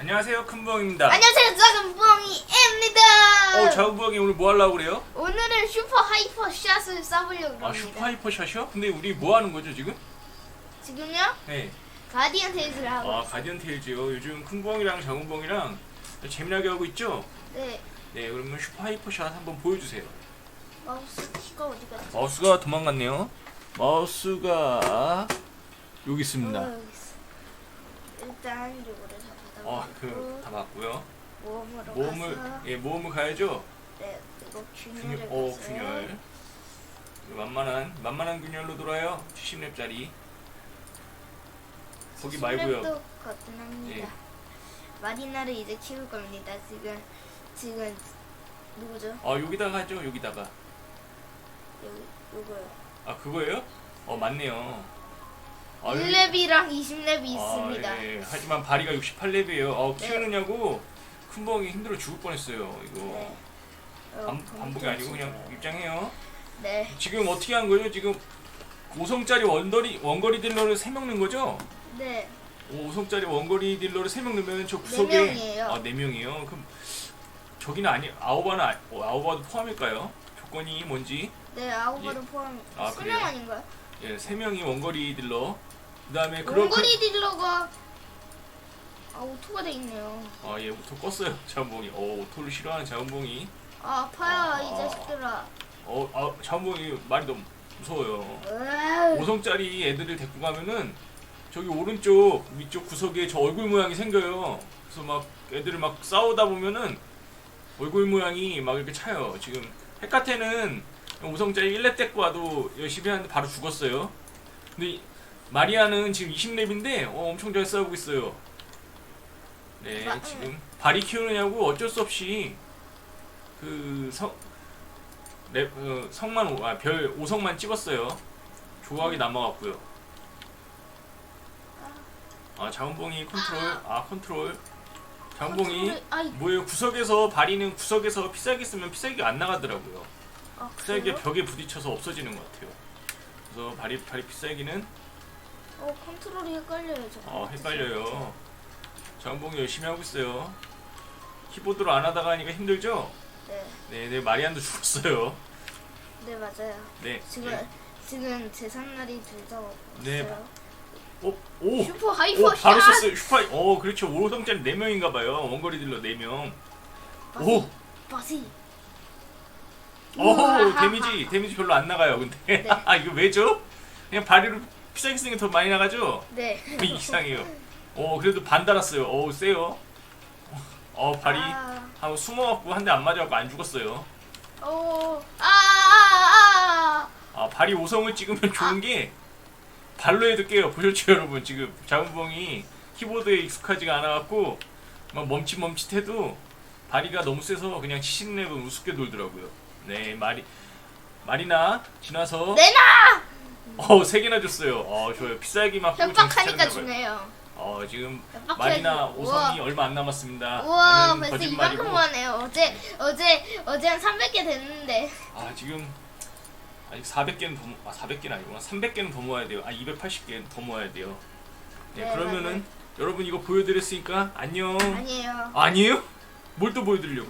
안녕하세요 큰부엉입니다 안녕하세요, 작은 뽕이입니다. 어 자우부엉이 오늘 뭐 하려고 그래요? 오늘은 슈퍼 하이퍼 샷을 쏴보려고 아 합니다. 슈퍼 하이퍼 샷이요? 근데 우리 뭐 하는 거죠 지금? 지금요? 네. 가디언 테이즈를 하고 아 가디언 테일즈요 요즘 큰부엉이랑 작은 부엉이랑 재미나게 하고 있죠? 네. 네 그러면 슈퍼 하이퍼 샷 한번 보여주세요 마우스 키가 어디 갔지? 마우스가 도망갔네요 마우스가 여기 어, 있습니다 여기 있어. 일단 요거를 다 어, 그, 다 맞고요 모음으로 모음을, 가서 예, 모음을 가야죠? 네, 균열, 균열을 어, 가서 균열. 만만한, 만만한 균열로 돌아요. 70렙짜리. 거기 말고요. 도 거뜬합니다. 예. 마리나를 이제 키울 겁니다. 지금 지금 누구죠? 아, 여기다가 하죠, 여기다가. 여기 요거요. 아, 그거예요? 어, 맞네요. 아, 여기- 1렙이랑 20렙이 있습니다. 아, 예. 하지만 바리가 68렙이에요. 어, 네. 키우느냐고 큰 벙이 힘들어 죽을 뻔했어요. 이거. 네. 어, 반, 반복이 아니고 그냥. 입장해요. 네. 지금 어떻게 한 거예요? 지금 5성짜리 원거리, 원거리 딜러를 3명 넣은 거죠? 네. 5성짜리 원거리 딜러를 3명 넣으면 저 구석에 네 명이에요. 아, 4명이에요. 그럼 저기는 아니 아우바는 아, 어, 아우바도 포함일까요? 조건이 뭔지. 네, 아우바도 포함. 아, 세 그래요? 명 아닌가요? 예, 3명이 원거리 딜러. 그다음에 원거리 딜러가 아 오토가 돼 있네요. 그, 아, 예, 오토 껐어요. 자원봉이. 어, 오토를 싫어하는 자원봉이. 아 아파요 아, 이 아. 자식들아. 어, 아, 자원봉이 말이 너무 무서워요. 으아. 5성짜리 애들을 데리고 가면은 저기 오른쪽 위쪽 구석에 저 얼굴 모양이 생겨요. 그래서 막 애들을 막 싸우다 보면은 얼굴 모양이 막 이렇게 차요. 지금 헤카테는 5성짜리 1렙 데리고 와도 열심히 하는데 바로 죽었어요. 근데 이- 마리아는 지금 20렙인데 어, 엄청 잘 싸우고 있어요. 네, 마- 지금 발이 키우느냐고 어쩔 수 없이 그 성, 랩, 어, 성만 오- 아, 별 5성만 찍었어요. 조각이 남아갖고요. 아 자원봉이 컨트롤 아 컨트롤 자원봉이 뭐예요 구석에서 발이는 구석에서 피살기 쓰면 피살기가 안 나가더라고요. 아, 그래요? 벽에 부딪혀서 없어지는 것 같아요. 그래서 발이 발이 피살기는 어 컨트롤이 헷갈려요. 저. 어 헷갈려요. 자원봉이 열심히 하고 있어요. 키보드로 안 하다가 하니까 힘들죠? 네, 네, 네 마리안도 죽었어요. 네 맞아요. 네. 지금 네. 지금 제삿날이 둘다 네, 없어요. 오, 오, 슈퍼 하이퍼 오, 바로 샷. 썼어요. 슈퍼. 어, 그렇죠. 5성짜리 4명인가 봐요. 원거리 딜러 4명. 오, 바시. 오, 우와 하하. 데미지, 데미지 별로 안 나가요. 근데 네. 아 이거 왜죠? 그냥 바리로 피사기 쓰는 게 더 많이 나가죠? 네. 이상해요. 어, 그래도 반 달았어요. 어, 세요. 어, 발이 아, 한 숨어갖고 한 대 안 맞아갖고 안 죽었어요. 오, 아, 아, 아, 아, 발이 5성을 찍으면 좋은 게 발로 해도 깨요. 보셨죠, 여러분? 지금 자은봉이 키보드에 익숙하지가 않아갖고 막 멈칫멈칫해도 발이가 너무 세서 그냥 70렙은 우습게 돌더라고요. 네, 마리 마리나 지나서 내놔. 어, 세 개나 줬어요. 어, 좋아요. 비싸기 맞고 협박하니까 정신 차렸나 봐요. 주네요. 어, 지금 협박해야지. 마리나 우와. 5성이 얼마 안 남았습니다. 우와, 벌써 거짓말이고. 이만큼 하네요. 어제 어제 어제 한 300개 됐는데. 아, 지금 아직 400개는 더, 모- 아, 400개는 아니구나. 300개는 더 모아야 돼요. 아, 280개는 더 모아야 돼요. 네, 네, 그러면은 맞아요. 여러분 이거 보여드렸으니까 안녕. 아니에요. 아니에요? 뭘 또 보여드리려고?